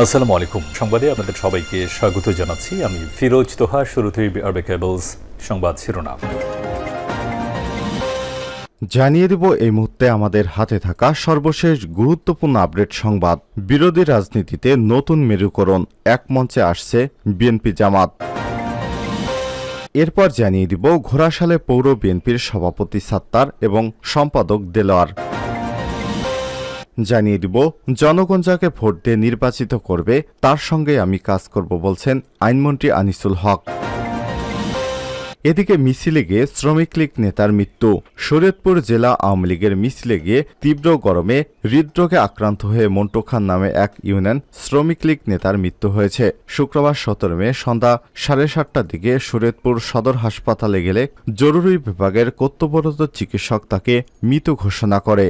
আসসালামু আলাইকুম। সংবাদে আপনাদের সবাইকে স্বাগত জানাচ্ছি। আমি ফিরোজ তোহা, শুরুতেই আরবে কেবলস সংবাদ শিরোনাম। জানিয়ে দেব এই মুহূর্তে আমাদের হাতে থাকা সর্বশেষ গুরুত্বপূর্ণ আপডেট সংবাদ। বিরোধী রাজনীতিতে নতুন মেরুকরণ এক মঞ্চে আসছে বিএনপি জামাত। এরপর জানিয়ে দিব ঘোড়াশালে পৌর বিএনপির সভাপতি সাত্তার এবং সম্পাদক দেলোয়ার। জানিয়ে দিব, জনগণ যাকে ভোট দিয়ে নির্বাচিত করবে, তার সঙ্গে আমি কাজ করব বলছেন আইনমন্ত্রী আনিসুল হক। এদিকে মিছিলে গিয়ে শ্রমিক লীগ নেতার মৃত্যু। শরীয়তপুর জেলা আওয়ামী লীগের মিছিলে গিয়ে তীব্র গরমে হৃদরোগে আক্রান্ত হয়ে মন্টু খান নামে এক ইউনিয়ন শ্রমিক লীগ নেতার মৃত্যু হয়েছে। শুক্রবার সতেরো মে সন্ধ্যা সাড়ে সাতটার দিকে শরীয়তপুর সদর হাসপাতালে গেলে জরুরি বিভাগের কর্তব্যরত চিকিৎসক তাকে মৃত ঘোষণা করে।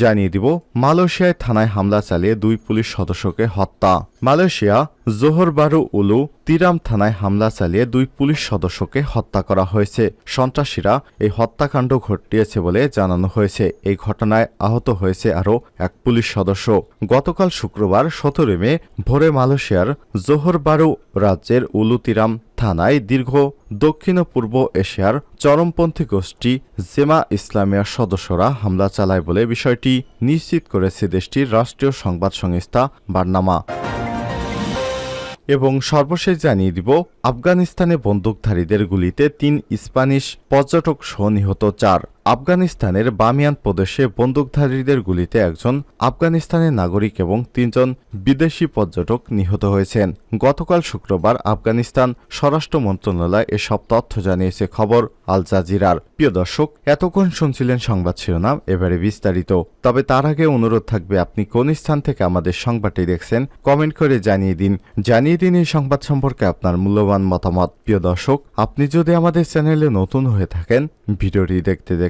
জানিয়ে দিব, মালয়েশিয়ায় থানায় হামলা চালিয়ে দুই পুলিশ সদস্যকে হত্যা। মালয়েশিয়া জোহরবারু উলু, তিরাম থানায় হামলা চালিয়ে দুই পুলিশ সদস্যকে হত্যা করা হয়েছে। সন্ত্রাসীরা এই হত্যাকাণ্ড ঘটিয়েছে বলে জানানো হয়েছে। এই ঘটনায় আহত হয়েছে আরও এক পুলিশ সদস্য। গতকাল শুক্রবার সতেরো মে ভোরে মালয়েশিয়ার জোহরবারু রাজ্যের উলুতিরাম থানায় দীর্ঘ দক্ষিণ পূর্ব এশিয়ার চরমপন্থী গোষ্ঠী জেমা ইসলামিয়ার সদস্যরা হামলা চালায় বলে বিষয়টি নিশ্চিত করেছে দেশটির রাষ্ট্রীয় সংবাদ সংস্থা বার্নামা। এবং সর্বশেষ জানিয়ে দিব, আফগানিস্তানে বন্দুকধারীদের গুলিতে তিন স্প্যানিশ পর্যটক সহ নিহত চার। আফগানিস্তানের বামিয়ান প্রদেশে বন্দুকধারীদের গুলিতে একজন আফগানিস্তানের নাগরিক এবং তিনজন বিদেশি পর্যটক নিহত হয়েছেন। গতকাল শুক্রবার আফগানিস্তান স্বরাষ্ট্র মন্ত্রণালয় এসব তথ্য জানিয়েছে খবর আল জাজিরার। প্রিয় দর্শক, এতক্ষণ শুনছিলেন সংবাদ শিরোনাম, এবারে বিস্তারিত। তবে তার আগে অনুরোধ থাকবে, আপনি কোন স্থান থেকে আমাদের সংবাদটি দেখছেন, কমেন্ট করে জানিয়ে দিন। জানিয়ে দিন এই সংবাদ সম্পর্কে আপনার মূল্যবান মতামত। প্রিয় দর্শক, আপনি যদি আমাদের চ্যানেলে নতুন হয়ে থাকেন, ভিডিওটি দেখতে দেখতে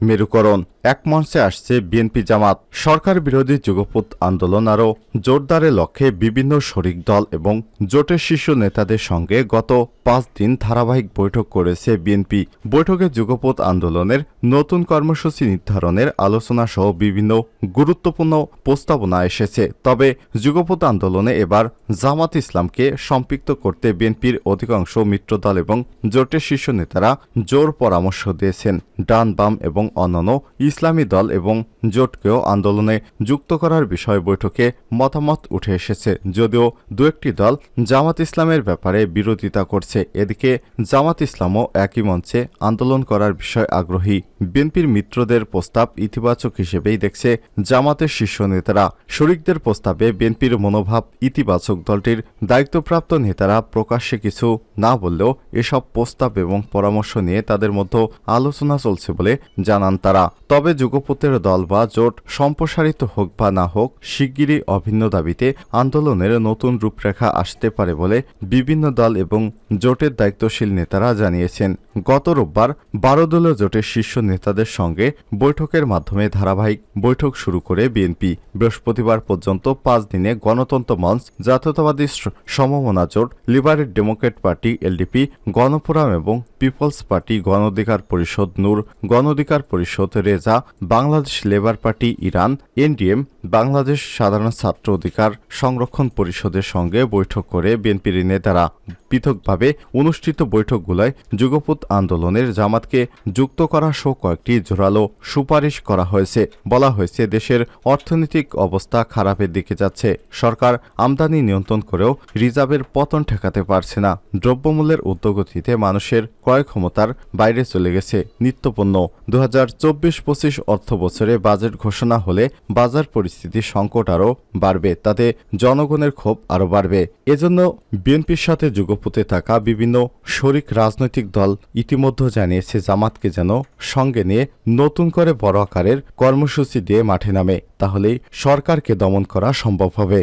মেরুকরণ, এক মঞ্চে আসছে বিএনপি জামাত। সরকার বিরোধী যুগপৎ আন্দোলন আরও জোরদারের লক্ষ্যে বিভিন্ন শরিক দল এবং জোটের শীর্ষ নেতাদের সঙ্গে গত পাঁচ দিন ধারাবাহিক বৈঠক করেছে বিএনপি। বৈঠকে যুগপথ আন্দোলনের নতুন কর্মসূচি নির্ধারণের আলোচনা সহ বিভিন্ন গুরুত্বপূর্ণ প্রস্তাবনা এসেছে। তবে যুগপৎ আন্দোলনে এবার জামাত ইসলামকে সম্পৃক্ত করতে বিএনপির অধিকাংশ মিত্রদল এবং জোটের শীর্ষ নেতারা জোর পরামর্শ দিয়েছেন। ডান বাম এবং অন্যান্য ইসলামী দল এবং জোটকেও আন্দোলনে যুক্ত করার বিষয়ে বৈঠকে মতামত উঠে এসেছে। যদিও দু একটি দল জামাত ইসলামের ব্যাপারে বিরোধিতা করছে, এদিকে জামাত ইসলামও একই মঞ্চে আন্দোলন করার বিষয়ে আগ্রহী। বিএনপির মিত্রদের প্রস্তাব ইতিবাচক হিসেবেই দেখছে জামাতের শীর্ষ নেতারা। শরিকদের প্রস্তাবে বিএনপির মনোভাব ইতিবাচক দলটির দায়িত্বপ্রাপ্ত নেতারা প্রকাশ্যে কিছু না বললেও এসব প্রস্তাব এবং পরামর্শ নিয়ে তাদের মধ্যে আলোচনা চলছে বলে জানান তারা, তবে যুগপতের দল বা জোট সম্প্রসারিত হোক বা না হোক, শিগগিরই অভিন্ন দাবিতে আন্দোলনের নতুন রূপরেখা আসতে পারে বলে বিভিন্ন দল এবং জোটের দায়িত্বশীল নেতারা জানিয়েছেন। গত রোববার বারো দলীয় জোটের শীর্ষ নেতাদের সঙ্গে বৈঠকের মাধ্যমে ধারাবাহিক বৈঠক শুরু করে বিএনপি। বৃহস্পতিবার পর্যন্ত পাঁচ দিনে গণতন্ত্র মঞ্চ, জাতীয়তাবাদী সমমনা জোট, liberal democrat party, LDP, Gano Forum এবং পিপলস পার্টি গণ অধিকার পরিষদ, Nur Gono Odhikar Parishad Reza, Bangladesh labour party Iran, NDM, Bangladesh Sadharan Chhatra Odhikar সংরক্ষণ পরিষদের সঙ্গে বৈঠক করে বিএনপির নেতারা পৃথকভাবে অনুষ্ঠিত বৈঠকগুলোয় যুগপৎ আন্দোলনের জামাতকে যুক্ত করা সহ কয়েকটি জোরালো সুপারিশ করা হয়েছে। বলা হয়েছে, দেশের অর্থনৈতিক অবস্থা খারাপের দিকে যাচ্ছে। সরকার আমদানি নিয়ন্ত্রণ করেও রিজার্ভের পতন ঠেকাতে পারছে না। দ্রব্যমূল্যের উদ্যোগতিতে মানুষের ক্রয় ক্ষমতার বাইরে চলে গেছে নিত্যপণ্য। দু হাজার চব্বিশ পঁচিশ অর্থ বছরে বাজেট ঘোষণা হলে বাজার পরিস্থিতি সংকট আরও বাড়বে, তাতে জনগণের ক্ষোভ আরও বাড়বে। এজন্য বিএনপির সাথে যুগপতে থাকা বিভিন্ন শরিক রাজনৈতিক দল ইতিমধ্যে জানিয়েছে, জামাতকে যেন সঙ্গে নিয়ে নতুন করে বড় আকারের কর্মসূচি দিয়ে মাঠে নামে, তাহলেই সরকারকে দমন করা সম্ভব হবে।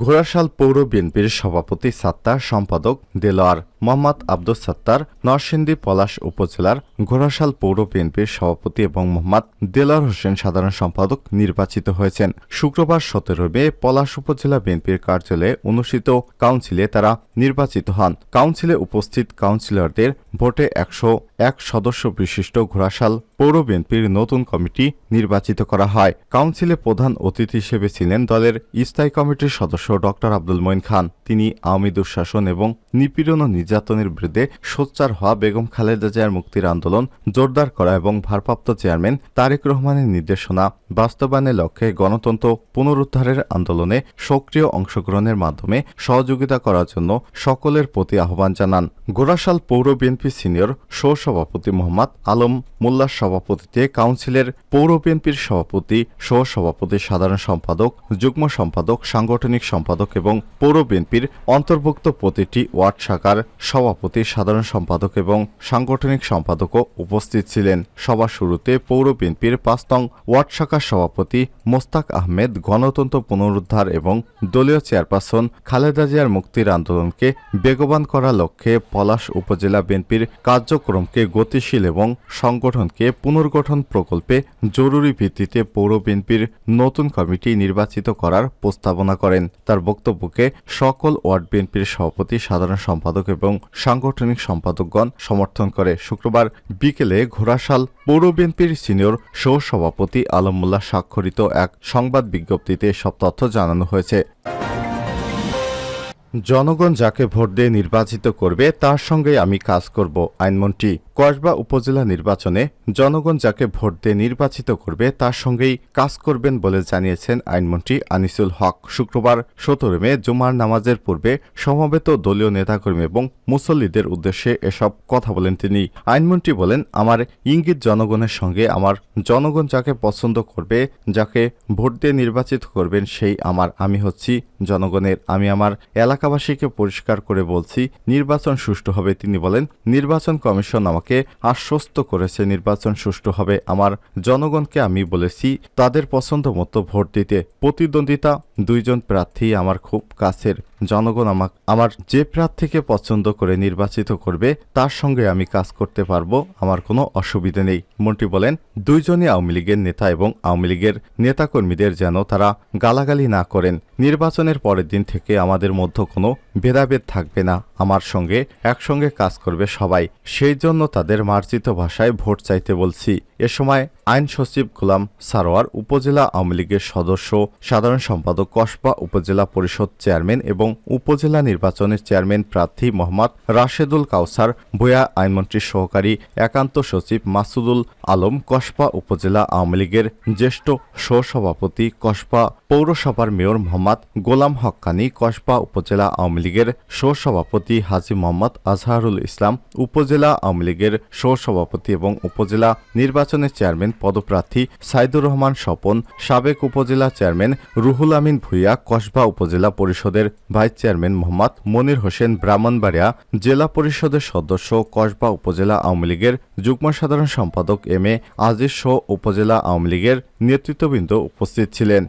ঘোড়াশাল পৌর বিএনপির সভাপতি সাত্তার সম্পাদক দেলোয়ার মোহাম্মদ আব্দুস সাত্তার, নরসিংদী পলাশ উপজেলার ঘোড়াশাল পৌর বিএনপির সভাপতি এবং মোহাম্মদ দেলার হোসেন সাধারণ সম্পাদক নির্বাচিত হয়েছেন। শুক্রবার সতেরো মে পলাশ উপজেলা বিএনপির কার্যালয়ে অনুষ্ঠিত কাউন্সিলে তারা নির্বাচিত হন। কাউন্সিলে উপস্থিত কাউন্সিলরদের ভোটে একশো এক সদস্য বিশিষ্ট ঘোড়াশাল পৌর বিএনপির নতুন কমিটি নির্বাচিত করা হয়। কাউন্সিলে প্রধান অতিথি হিসেবে ছিলেন দলের স্থায়ী কমিটির সদস্য ড আব্দুল মঈন খান। তিনি আওয়ামী দুঃশাসন এবং নিপীড়ন ও নির্যাতনের বিরুদ্ধে সোচ্চার হওয়া বেগম খালেদা জিয়ার মুক্তির আন্দোলন জোরদার করা এবং ভারপ্রাপ্ত চেয়ারম্যান তারেক রহমানের নির্দেশনা বাস্তবায়নের লক্ষ্যে গণতন্ত্র পুনরুদ্ধারের আন্দোলনে সক্রিয় অংশগ্রহণের মাধ্যমে সহযোগিতা করার জন্য সকলের প্রতি আহ্বান জানান। গোড়াশাল পৌর বিএনপি সিনিয়র সহসভাপতি মোহাম্মদ আলম মোল্লার সভাপতিতে কাউন্সিলের পৌর বিএনপির সভাপতি সহসভাপতি সাধারণ সম্পাদক, যুগ্ম সম্পাদক, সাংগঠনিক সম্পাদক এবং পৌর বিএনপির অন্তর্ভুক্ত প্রতিটি ওয়ার্ড শাখার সভাপতি, সাধারণ সম্পাদক এবং সাংগঠনিক সম্পাদকও উপস্থিত ছিলেন। সভা শুরুতে পৌর বিএনপির পাঁচতং ওয়ার্ড শাখার সভাপতি মোস্তাক আহমেদ, গণতন্ত্র পুনরুদ্ধার এবং দলীয় চেয়ারপারসন খালেদা জিয়ার মুক্তির আন্দোলনকে বেগবান করার লক্ষ্যে পলাশ উপজেলা বিএনপির কার্যক্রমকে গতিশীল এবং সংগঠনকে পুনর্গঠন প্রকল্পে জরুরি ভিত্তিতে পৌর বিএনপির নতুন কমিটি নির্বাচিত করার প্রস্তাবনা করেন। তার বক্তব্যকে সকল ওয়ার্ড বিএনপির সভাপতি, সাধারণ সম্পাদক এবং সাংগঠনিক সম্পাদকগণ সমর্থন করে। শুক্রবার বিকেলে ঘোড়াশাল পৌর বিএনপির সিনিয়র সহ সভাপতি আলমুল্লাহ স্বাক্ষরিত এক সংবাদ বিজ্ঞপ্তিতে সব তথ্য জানানো হয়েছে। জনগণ যাকে ভোট দিয়ে নির্বাচিত করবে, তার সঙ্গে আমি কাজ করব, আইনমন্ত্রী। কসবা উপজেলা নির্বাচনে জনগণ যাকে ভোট দিয়ে নির্বাচিত করবে, তার সঙ্গেই কাজ করবেন বলে জানিয়েছেন আইনমন্ত্রী আনিসুল হক। শুক্রবার সতেরো মে জুমার নামাজের পূর্বে সমবেত দলীয় নেতাকর্মী এবং মুসল্লিদের উদ্দেশ্যে এসব কথা বলেন তিনি। আইনমন্ত্রী বলেন, আমার ইঙ্গিত জনগণের সঙ্গে, আমার জনগণ যাকে পছন্দ করবে, যাকে ভোট দিয়ে নির্বাচিত করবেন, সেই আমার, আমি হচ্ছি জনগণের। আমি আমার এলাকাবাসীকে পরিষ্কার করে বলছি, নির্বাচন সুষ্ঠু হবে। তিনি বলেন, নির্বাচন কমিশন আমাকে আশ্বস্ত করেছে, নির্বাচন সুষ্ঠু হবে। আমার জনগণকে আমি বলেছি, তাদের পছন্দ মতো ভোট দিতে। প্রতিদ্বন্দ্বিতা, দুইজন প্রার্থী আমার খুব কাছের। জনগণ আমাক, আমার যে প্রার্থীকে পছন্দ করে নির্বাচিত করবে, তার সঙ্গে আমি কাজ করতে পারব, আমার কোনো অসুবিধে নেই। মন্ত্রী বলেন, দুইজনই আওয়ামী লীগের নেতা এবং আওয়ামী লীগের নেতাকর্মীদের যেন তারা গালাগালি না করেন। নির্বাচনের পরের দিন থেকে আমাদের মধ্যে কোনো ভেদাভেদ থাকবে না। আমার সঙ্গে একসঙ্গে কাজ করবে সবাই। সেই জন্য তাদের মার্জিত ভাষায় ভোট চাইতে বলছি। এ সময় আইন সচিব গোলাম সারোয়ার উপজেলা আওয়ামী লীগের সদস্য, সাধারণ সম্পাদক কসবা উপজেলা পরিষদ চেয়ারম্যান এবং উপজেলা নির্বাচনের চেয়ারম্যান প্রার্থী মোহাম্মদ রাশেদুল কাউসার ভূয়া আইনমন্ত্রীর সহকারী একান্ত সচিব মাসুদুল আলম কসবা উপজেলা আওয়ামী লীগের জ্যেষ্ঠ সহসভাপতি কসবা পৌরসভার মেয়র মোহাম্মদ গোলাম হক্কানি, কসবা উপজেলা আওয়ামী লীগের সহসভাপতি হাজি মোহাম্মদ আজহারুল ইসলাম, উপজেলা আওয়ামী লীগের সহসভাপতি এবং উপজেলা নির্বাচনের চেয়ারম্যান পদপ্রার্থী সাইদুর রহমান স্বপন, সাবেক উপজেলা চেয়ারম্যান রুহুল আমিন ভুইয়া, কসবা উপজেলা পরিষদের ভাইস চেয়ারম্যান মোহাম্মদ মনির হোসেন ব্রাহ্মণবাড়িয়া জেলা পরিষদের সদস্য, কসবা উপজেলা আওয়ামী লীগের যুগ্ম সাধারণ সম্পাদক এম এ আজিজ শো উপজেলা আওয়ামী লীগের নেতৃত্ববৃন্দ উপস্থিত ছিলেন।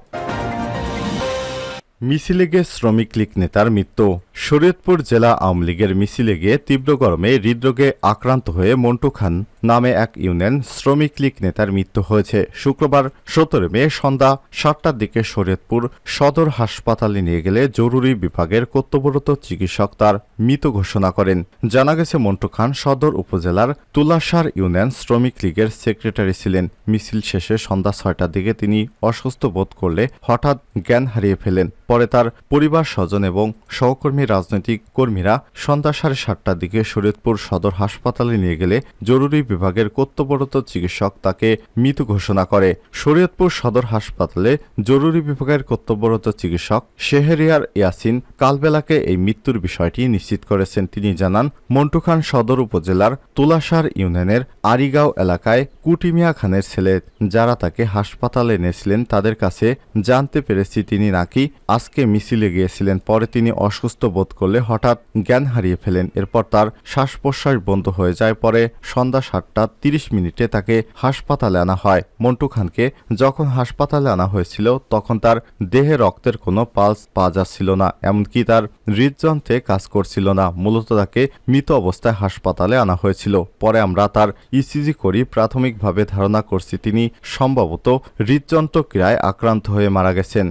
মিছিলে শ্রমিক লীগ নেতার মৃত্যু। শরীয়তপুর জেলা আওয়ামী লীগের মিছিলে গিয়ে তীব্র গরমে হৃদরোগে আক্রান্ত হয়ে মন্টু খান নামে এক ইউনিয়ন শ্রমিক লীগ নেতার মৃত্যু হয়েছে। শুক্রবার সতেরো মে সন্ধ্যা সাতটার দিকে শরীয়তপুর সদর হাসপাতালে নিয়ে গেলে জরুরি বিভাগের কর্তব্যরত চিকিৎসক তার মৃত ঘোষণা করেন। জানা গেছে, মন্টু খান সদর উপজেলার তুলাসার ইউনিয়ন শ্রমিক লীগের সেক্রেটারি ছিলেন। মিছিল শেষে সন্ধ্যা ছয়টার দিকে তিনি অসুস্থ বোধ করলে হঠাৎ জ্ঞান হারিয়ে ফেলেন। পরে তার পরিবার স্বজন এবং সহকর্মী রাজনৈতিক কর্মীরা সন্ধ্যা সাড়ে সাতটার দিকে শরীয়তপুর সদর হাসপাতালে নিয়ে গেলে জরুরি বিভাগের কর্তব্যরত চিকিৎসক তাকে মৃত ঘোষণা করে। শরীয়তপুর সদর হাসপাতালে জরুরি বিভাগের কর্তব্যরত চিকিৎসক শেহেরিয়ার ইয়াসিন কালবেলাকে এই মৃত্যুর বিষয়টি নিশ্চিত করেছেন। তিনি জানান মন্টু খান সদর উপজেলার তুলাসার ইউনিয়নের আরিগাঁও এলাকায় কুটিমিয়া খানের ছেলে যারা তাকে হাসপাতালে এনেছিলেন তাদের কাছে জানতে পেরেছি তিনি নাকি আজকে মিছিলে গিয়েছিলেন, পরে তিনি অসুস্থ বোধ করলে হঠাৎ জ্ঞান হারিয়ে ফেলেন। এরপর তার শ্বাস প্রশ্বাস বন্ধ হয়ে যায়, পরে সন্ধ্যা সাতটা তিরিশ মিনিটে তাকে হাসপাতালে আনা হয়। মন্টু খানকে যখন হাসপাতালে আনা হয়েছিল, তখন তার দেহে রক্তের কোনো পালস পাওয়া যাচ্ছিল না, এমনকি তার হৃদযন্ত্রে কাজ করছিল না। মূলত তাকে মৃত অবস্থায় হাসপাতালে আনা হয়েছিল। পরে আমরা তার ইসিজি করি, প্রাথমিকভাবে ধারণা করছি তিনি সম্ভবত হৃদযন্ত্র ক্রিয়ায় আক্রান্ত হয়ে মারা গেছেন।